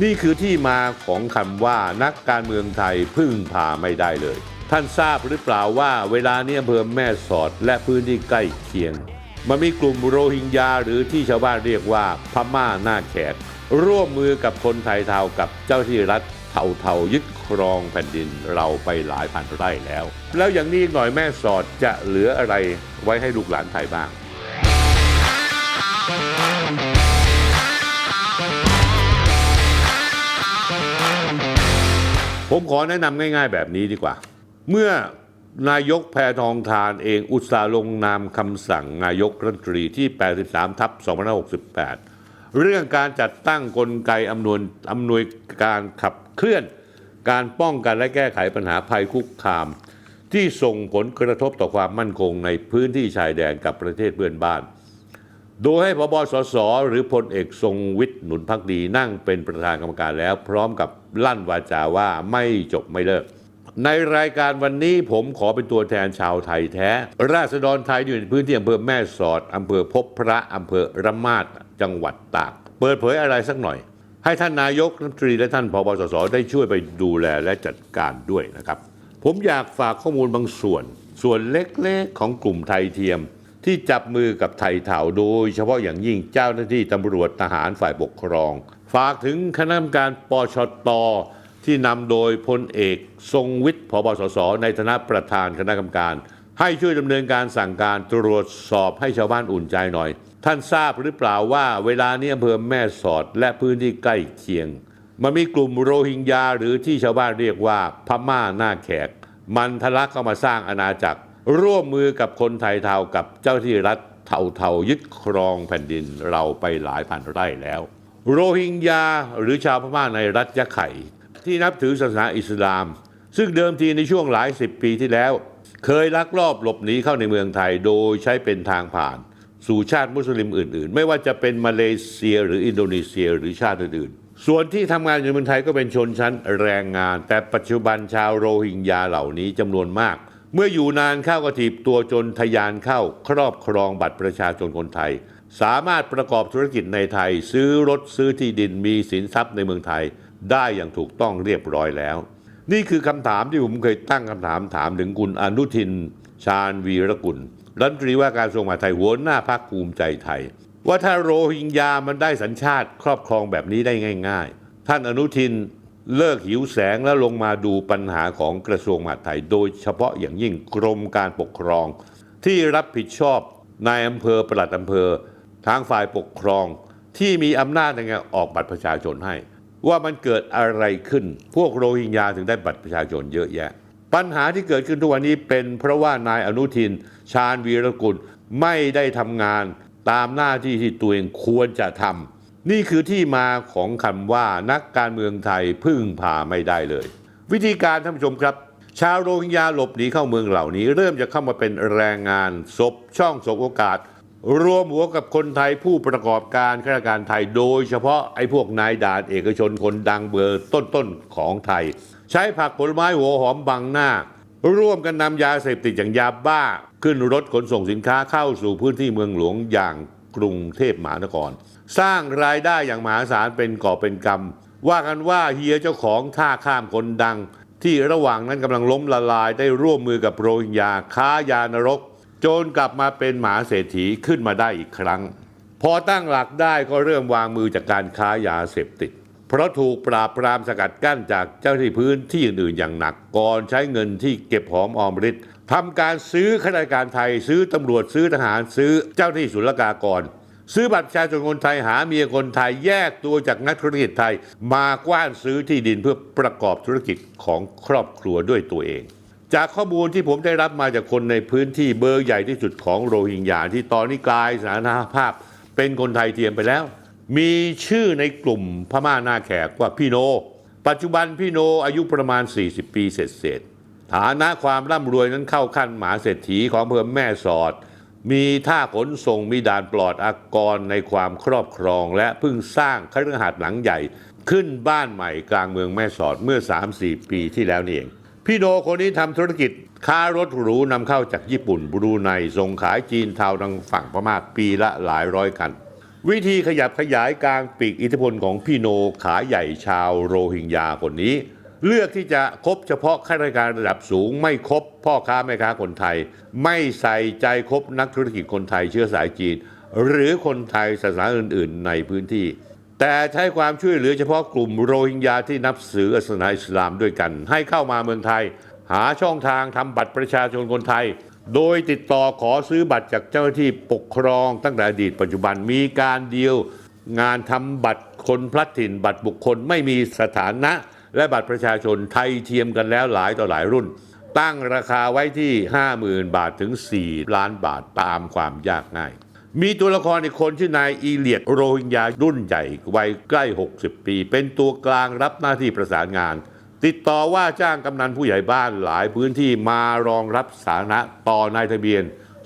นี่คือที่มาของคำว่านักการเมืองไทยพึ่งพาไม่ได้เลย ท่านทราบหรือเปล่าว่าเวลานี้อำเภอแม่สอดและพื้นที่ใกล้เคียง มันมีกลุ่มโรฮิงญาหรือที่ชาวบ้านเรียกว่าพม่าหน้าแขก ร่วมมือกับคนไทยเทากับเจ้าที่รัฐเทาเทาๆยึดครองแผ่นดินเราไปหลายพันไร่แล้ว แล้วอย่างนี้หน่อยแม่สอดจะเหลืออะไรไว้ให้ลูกหลานไทยบ้าง ผมขอแนะนำง่าย ๆ แบบนี้ดีกว่า เมื่อนายกแพทองทานเองอุตสาลงนามคำสั่งนายกรัฐมนตรีที่ 83 ทับ2568 เรื่องการจัดตั้งกลไกอำนวยอำนวยการขับเคลื่อน การป้องกันและแก้ไขปัญหาภัยคุกคาม ที่ส่งผลกระทบต่อความมั่นคงในพื้นที่ชายแดนกับประเทศเพื่อนบ้าน โดยให้พบสสหรือพลเอกทรงวิทย์หนุนพักดีนั่งเป็นประธานกรรมการแล้ว พร้อมกับลั่นวาจาว่าไม่จบไม่เลิก ในรายการวันนี้ผมขอเป็นตัวแทนชาวไทยแท้ ราษฎรไทยอยู่ในพื้นที่อำเภอแม่สอดอำเภอพบพระอำเภอระมาดจังหวัดตาก เปิดเผยอะไรสักหน่อย ให้ท่านนายกรัฐมนตรีและท่านพบสสได้ช่วยไปดูแลและจัดการด้วยนะครับ ผมอยากฝากข้อมูลบางส่วน ส่วนเล็กๆของกลุ่มไทยเทียม ที่จับมือกับไทยเถาโดยเฉพาะอย่างยิ่งเจ้าหน้าที่ตำรวจทหารฝ่ายปกครอง ฝากถึงคณะกรรมการปชตที่นำโดยพลเอกทรงวิทย์พบสสในฐานะประธานคณะกรรมการ ให้ช่วยดำเนินการสั่งการตรวจสอบให้ชาวบ้านอุ่นใจหน่อย ท่านทราบหรือเปล่าว่าเวลานี้อำเภอแม่สอดและพื้นที่ใกล้เคียง มันมีกลุ่มโรฮิงญาหรือที่ชาวบ้านเรียกว่าพม่าหน้าแขก มันทะลักเข้ามาสร้างอาณาจักร ร่วมมือกับคนไทยเทากับเจ้าที่รัฐเทาเทาๆยึดครองแผ่นดินเราไปหลายพันไร่แล้ว โรฮิงญาหรือชาวพม่าในรัฐยะไข่ ที่นับถือศาสนาอิสลาม ซึ่งเดิมทีในช่วงหลายสิบปีที่แล้ว เคยลักลอบหลบหนีเข้าในเมืองไทยโดยใช้เป็นทางผ่าน สู่ชาติมุสลิมอื่น ๆ ไม่ว่าจะเป็นมาเลเซียหรืออินโดนีเซียหรือชาติอื่นๆส่วนที่ทำงานอยู่เมืองไทยก็เป็นชนชั้นแรงงาน แต่ปัจจุบันชาวโรฮิงญาเหล่านี้จำนวนมาก เมื่ออยู่นานเข้าก็ถีบตัวจนทะยานเข้าครอบครองบัตรประชาชนคนไทย สามารถประกอบธุรกิจในไทย ซื้อรถซื้อที่ดินมีสินทรัพย์ในเมืองไทย ได้อย่างถูกต้องเรียบร้อยแล้ว นี่คือคำถามที่ผมเคยตั้งคำถามถามถึงคุณอนุทิน ชาญวีรกุลรัฐมนตรีว่าการกระทรวงมหาดไทยหัวหน้าพักภูมิใจไทย ว่าถ้าโรฮิงญามันได้สัญชาติครอบครองแบบนี้ได้ง่าย ๆ ท่านอนุทิน เลิกหิวแสงแล้วลงมาดูปัญหาของกระทรวงมหาดไทย โดยเฉพาะอย่างยิ่งกรมการปกครอง ที่รับผิดชอบนายอำเภอประหลัดอำเภอ ทางฝ่ายปกครอง ที่มีอำนาจในการออกบัตรประชาชนให้ ว่ามันเกิดอะไรขึ้น พวกโรฮิงญาถึงได้บัตรประชาชนเยอะแยะ ปัญหาที่เกิดขึ้นทุกวันนี้เป็นเพราะว่านายอนุทิน ชาญวีรกุลไม่ได้ทำงานตามหน้าที่ที่ตัวเองควรจะทำ นี่คือที่มาของคำว่านักการเมืองไทยพึ่งพาไม่ได้เลย วิธีการท่านผู้ชมครับ ชาวโรฮิงญาหลบหนีเข้าเมืองเหล่านี้ เริ่มจะเข้ามาเป็นแรงงานศพช่องศพโอกาส รวมหัวกับคนไทยผู้ประกอบการข้าราชการไทย โดยเฉพาะไอ้พวกนายด่านเอกชนคนดังเบอร์ต้นๆของไทย ใช้ผักผลไม้หัวหอมบังหน้า ร่วมกันนำยาเสพติดอย่างยาบ้า ขึ้นรถขนส่งสินค้าเข้าสู่พื้นที่เมืองหลวงอย่าง กรุงเทพมหานคร สร้างรายได้อย่างมหาศาลเป็นก่อเป็นกำว่ากันว่าเฮียเจ้าของท่าข้ามคนดัง ที่ระหว่างนั้นกำลังล้มละลายได้ร่วมมือกับโรฮิงญาค้ายานรก โจนกลับมาเป็นหมาเศรษฐีขึ้นมาได้อีกครั้ง พอตั้งหลักได้ก็เริ่มวางมือจากการค้ายาเสพติดเพราะถูกปราบปรามสกัดกั้นจากเจ้าหน้าที่พื้นที่อื่นๆอย่างหนัก ก่อนใช้เงินที่เก็บหอมออมริด ทำการซื้อข้าราชการไทย ซื้อตำรวจซื้อทหารซื้อเจ้าหน้าที่ศุลกากร ซื้อบัตรประชาชนคนไทยหาเมียคนไทยแยกตัวจากนักธุรกิจไทย มากว้านซื้อที่ดินเพื่อประกอบธุรกิจของครอบครัวด้วยตัวเอง จากข้อมูลที่ผมได้รับมาจากคนในพื้นที่เบอร์ใหญ่ที่สุดของโรฮิงญาที่ตอนนี้กลายสถานภาพ เป็นคนไทยเทียมไปแล้ว มีชื่อในกลุ่มพม่าหน้าแขกว่าพี่โน ปัจจุบันพี่โนอายุประมาณ 40 ปีเศษ ฐานะความร่ำรวยนั้นเข้าขั้นหมาเศรษฐีของอำเภอแม่สอด มีท่าขนส่งมีด่านปลอดอากรในความครอบครอง และเพิ่งสร้างคฤหาสน์หลังใหญ่ ขึ้นบ้านใหม่กลางเมืองแม่สอดเมื่อ 3-4 ปีที่แล้วนี่เอง พี่โนคนนี้ทำธุรกิจค้ารถหรูนำเข้าจากญี่ปุ่นบรูไนส่งขายจีนทาวทางฝั่งพม่าปีละหลายร้อยคัน วิธีขยับขยายกลางปีกอิทธิพลของพี่โนขาใหญ่ชาวโรฮิงญาคนนี้ เลือกที่จะคบเฉพาะข้าราชการระดับสูง ไม่คบพ่อค้าแม่ค้าคนไทย ไม่ใส่ใจคบนักธุรกิจคนไทยเชื้อสายจีน หรือคนไทยศาสนาอื่น ๆ ในพื้นที่ แต่ใช้ความช่วยเหลือเฉพาะกลุ่มโรฮิงญาที่นับถือศาสนาอิสลามด้วยกัน ให้เข้ามาเมืองไทย หาช่องทางทำบัตรประชาชนคนไทย โดยติดต่อขอซื้อบัตรจากเจ้าหน้าที่ปกครองตั้งแต่อดีตปัจจุบันมีการเดียวงานทำบัตรคนพลัดถิ่นบัตรบุคคลไม่มีสถานะ และบัตรประชาชนไทยเทียมกันแล้วหลายต่อหลายรุ่น ตั้งราคาไว้ที่ 50,000 บาทถึง 4 ล้านบาทตามความยากง่าย มีตัวละครอีกคนชื่อนายอีเลียดโรฮิงญารุ่นใหญ่วัยใกล้ 60 ปี เป็นตัวกลางรับหน้าที่ประสานงาน ติดต่อว่าจ้างกำนันผู้ใหญ่บ้านหลายพื้นที่มารองรับสาธารณะต่อนายทะเบียน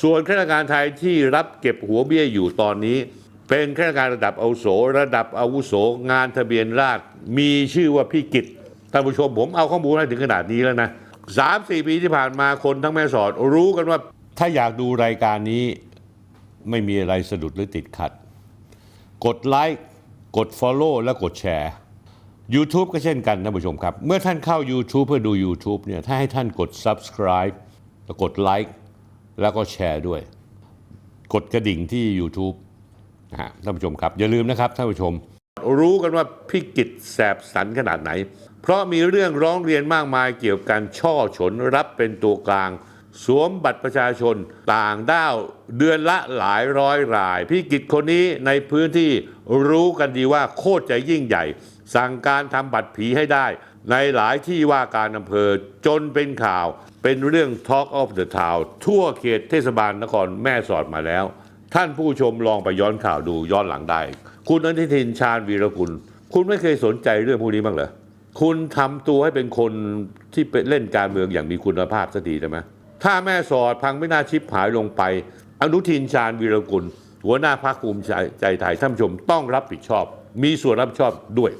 ส่วนข้าราชการไทยที่รับเก็บหัวเบี้ยอยู่ตอนนี้ เป็นข้าราชการระดับอาวุโสระดับอาวุโสงานทะเบียนราษฎรมีชื่อว่าพี่กิตท่านผู้ชมผมเอาข้อมูลให้ถึงขนาดนี้แล้วนะสามสี่ปีที่ผ่านมาคนทั้งแม่สอดรู้กันว่าถ้าอยากดูรายการนี้ไม่มีอะไรสะดุดหรือติดขัด กดไลค์กด Follow และกดแชร์ YouTube ก็เช่นกันท่านผู้ชมครับ เมื่อท่านเข้า YouTube เพื่อดู YouTube เนี่ยถ้าให้ท่านกด Subscribe แล้วกดไลค์แล้วก็แชร์ด้วย กดกระดิ่งที่ YouTube นะฮะท่านผู้ชมครับอย่าลืมนะครับท่านผู้ชม รู้กันว่าพิกิจแสบสันขนาดไหน เพราะมีเรื่องร้องเรียนมากมายเกี่ยวกับการช่อฉนรับเป็นตัวกลาง สวมบัตรประชาชนต่างด้าวเดือนละหลายร้อยรายพี่กิจคนนี้ในพื้นที่รู้กันดีว่าโคตรจะยิ่งใหญ่ สั่งการทำบัตรผีให้ได้ ในหลายที่ว่าการอำเภอจนเป็นข่าว เป็นเรื่อง Talk of the Town ทั่วเขตเทศบาลนครแม่สอดมาแล้ว ท่านผู้ชมลองไปย้อนข่าวดูย้อนหลังได้ คุณอนุทินชาญวีรกุล คุณไม่เคยสนใจเรื่องพวกนี้บ้างเหรอคุณทำตัวให้เป็นคนที่เป็นเล่นการเมืองอย่างมีคุณภาพสักทีได้ไหมถ้าแม่สอดพังไม่น่าชิบหายลงไป อนุทินชาญวีรกุล หัวหน้าพรรคภูมิใจใจไทยท่านผู้ชมต้องรับผิดชอบ มีส่วนรับผิดชอบด้วย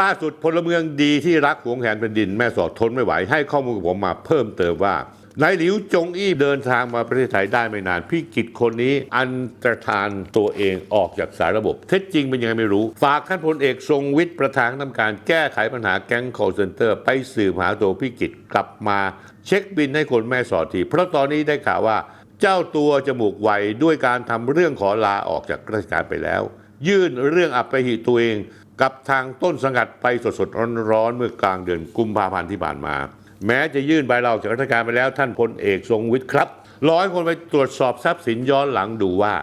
ล่าสุดพลเมืองดีที่รักหวงแหนแผ่นดิน แม่สอดทนไม่ไหวให้ข้อมูลกับผมมาเพิ่มเติมว่า นายหลิวจงอี้เดินทางมาประเทศไทยได้ไม่นาน พี่กิจคนนี้อันตรธานตัวเองออกจากสายระบบ เท็จจริงเป็นยังไงไม่รู้ ฝากท่านพลเอกทรงวิทย์ประธานทำการแก้ไขปัญหาแก๊ง call center ไปสืบหาตัวพี่กิจกลับมา เช็คบินให้คนแม่สอดที เพราะตอนนี้ได้ข่าวว่า เจ้าตัวจมูกไวด้วยการทำเรื่องขอลาออกจากราชการไปแล้ว ยื่นเรื่องอัปหิตัวเอง กับทางต้นสังกัดไปสดๆร้อนๆเมื่อกลางเดือนกุมภาพันธ์ที่ผ่านมา แม้จะยื่นใบลาออกจากราชการไปแล้วท่านพลเอกทรงวิทย์ครับร้อยคนไปตรวจสอบทรัพย์สินย้อนหลังดูว่า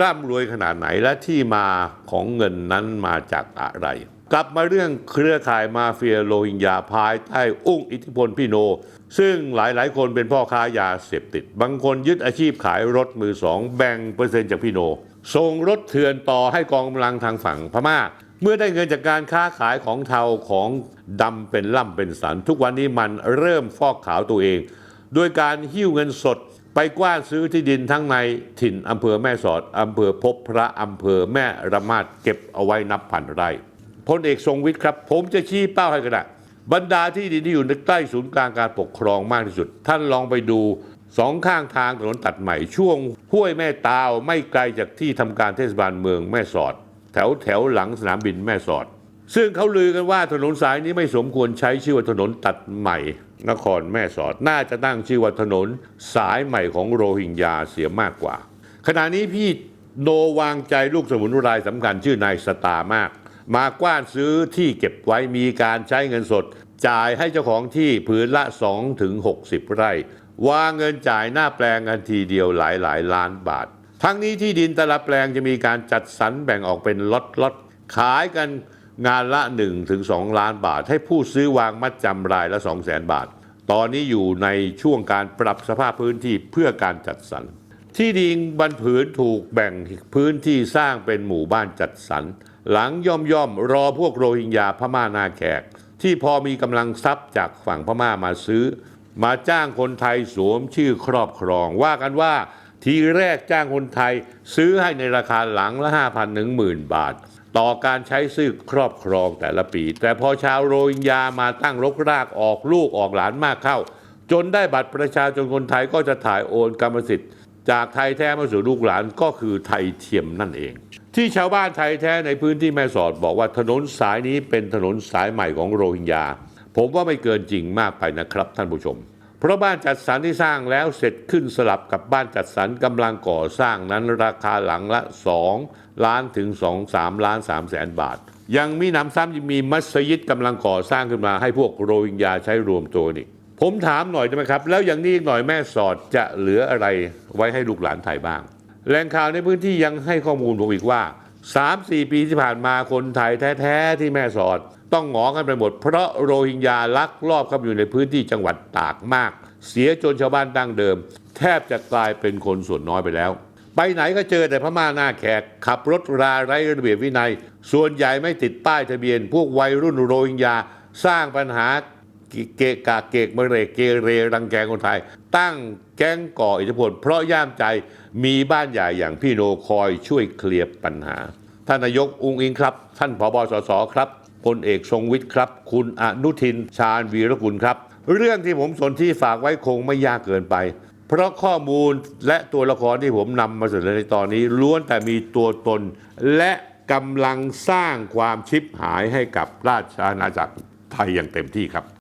ร่ำรวยขนาดไหนและที่มาของเงินนั้นมาจากอะไร กลับมาเรื่องเครือข่ายมาเฟียโรฮิงญาภายใต้อุ้งอิทธิพลพี่โน ซึ่งหลายๆ คนเป็นพ่อค้ายาเสพติด บางคนยึดอาชีพขายรถมือสองแบ่งเปอร์เซ็นต์จากพี่โนส่งรถเถื่อนต่อให้กองกำลังทางฝั่งพม่า เมื่อได้เงินจากการค้าขายของเทาของดำเป็นล่ำเป็นสัน ทุกวันนี้มันเริ่มฟอกขาวตัวเอง โดยการหิ้วเงินสดไปกว้านซื้อที่ดินทั้งในถิ่นอำเภอแม่สอดอำเภอพบพระอำเภอแม่ระมาดเก็บเอาไว้นับพันไร่พลเอกทรงวิทย์ครับ ผมจะชี้เป้าให้ก็ได้บรรดาที่ดินที่อยู่ในใกล้ศูนย์กลางการปกครองมากที่สุด ท่านลองไปดูสองข้างทางถนนตัดใหม่ช่วงห้วยแม่ตาวไม่ไกลจากที่ทำการเทศบาลเมืองแม่สอด แถวแถวหลังสนามบินแม่สอด ซึ่งเขาลือกันว่าถนนสายนี้ไม่สมควรใช้ชื่อว่าถนนตัดใหม่ นครแม่สอดน่าจะตั้งชื่อว่าถนนสายใหม่ของโรฮิงญาเสียมากกว่า ขณะนี้พี่โนวางใจลูกสมุนรายสำคัญชื่อนายสตามาก มากว้านซื้อที่เก็บไว้มีการใช้เงินสด จ่ายให้เจ้าของที่ผืนละ2ถึง60 ไร่ วางเงินจ่ายหน้าแปลงกันทีเดียวหลายหลายล้านบาท ทั้งนี้ที่ดินแต่ละแปลงจะมีการจัดสรรแบ่งออกเป็นล็อตล็อตขายกันงานละ1ถึง2ล้านบาท ให้ผู้ซื้อวางมัดจำรายละ 2 0 0แสนบาท ตอนนี้อยู่ในช่วงการปรับสภาพพื้นที่เพื่อการจัดสรร ที่ดินบรรผืนถูกแบ่งพื้นที่สร้างเป็นหมู่บ้านจัดสรร หลังย่อมย่อมรอพวกโรฮิงญาพม่านาแขก ที่พอมีกำลังทรัพย์จากฝั่งพม่ามาซื้อ มาจ้างคนไทยสวมชื่อครอบครองว่ากันว่า ทีแรกจ้างคนไทยซื้อให้ในราคาหลังละ 5,000ถึงหมื่นบาท ต่อการใช้ซื้อครอบครองแต่ละปี แต่พอชาวโรฮิงญามาตั้งรกรากออกลูกออกหลานมากเข้า จนได้บัตรประชาชนคนไทยก็จะถ่ายโอนกรรมสิทธิ์ จากไทยแท้มาสู่ลูกหลานก็คือไทยเทียมนั่นเอง ที่ชาวบ้านไทยแท้ในพื้นที่แม่สอดบอกว่าถนนสายนี้เป็นถนนสายใหม่ของโรฮิงญาผมว่าไม่เกินจริงมากไปนะครับท่านผู้ชม เพราะบ้านจัดสรรที่สร้างแล้วเสร็จขึ้นสลับกับบ้านจัดสรรกำลังก่อสร้างนั้นราคาหลังละ 2 ล้านถึง 2 3 ล้าน3แสนบาท ยังมีหนำซ้ำยังมีมัสยิดกำลังก่อสร้างขึ้นมาให้พวกโรฮิงญาใช้รวมตัวนี่ผมถามหน่อยได้ไหมครับ แล้วอย่างนี้อีกหน่อยแม่สอดจะเหลืออะไรไว้ให้ลูกหลานไทยบ้าง แหล่งข่าวในพื้นที่ยังให้ข้อมูลผมอีกว่า 3-4ปีที่ผ่านมาคนไทยแท้ ๆ ที่แม่สอด ต้องหงอกันไปหมด เพราะโรฮิงญาลักลอบเข้ามาอยู่ในพื้นที่จังหวัดตากมาก เสียจนชาวบ้านดั้งเดิม แทบจะกลายเป็นคนส่วนน้อยไปแล้ว ไปไหนก็เจอแต่พม่าหน้าแขก ขับรถราไร้ระเบียบวินัย ส่วนใหญ่ไม่ติดป้ายทะเบียน พวกวัยรุ่นโรฮิงญาสร้างปัญหา เกะกะเกกมะเรเกเรรังแกคนไทย ตั้งแก๊งก่ออิทธิพล เพราะย่ามใจมีบ้านใหญ่อย่างพี่โนคอยช่วยเคลียร์ปัญหา ท่านนายกอุงอิงครับ ท่านผบสสครับพลเอกทรงวิทย์ครับ คุณอนุทินชาญวีรกุลครับ เรื่องที่ผมสนที่ฝากไว้คงไม่ยากเกินไป เพราะข้อมูลและตัวละครที่ผมนำมาเสนอในตอนนี้ ล้วนแต่มีตัวตน และกำลังสร้างความชิบหายให้กับราชอาณาจักรไทยอย่างเต็มที่ครับ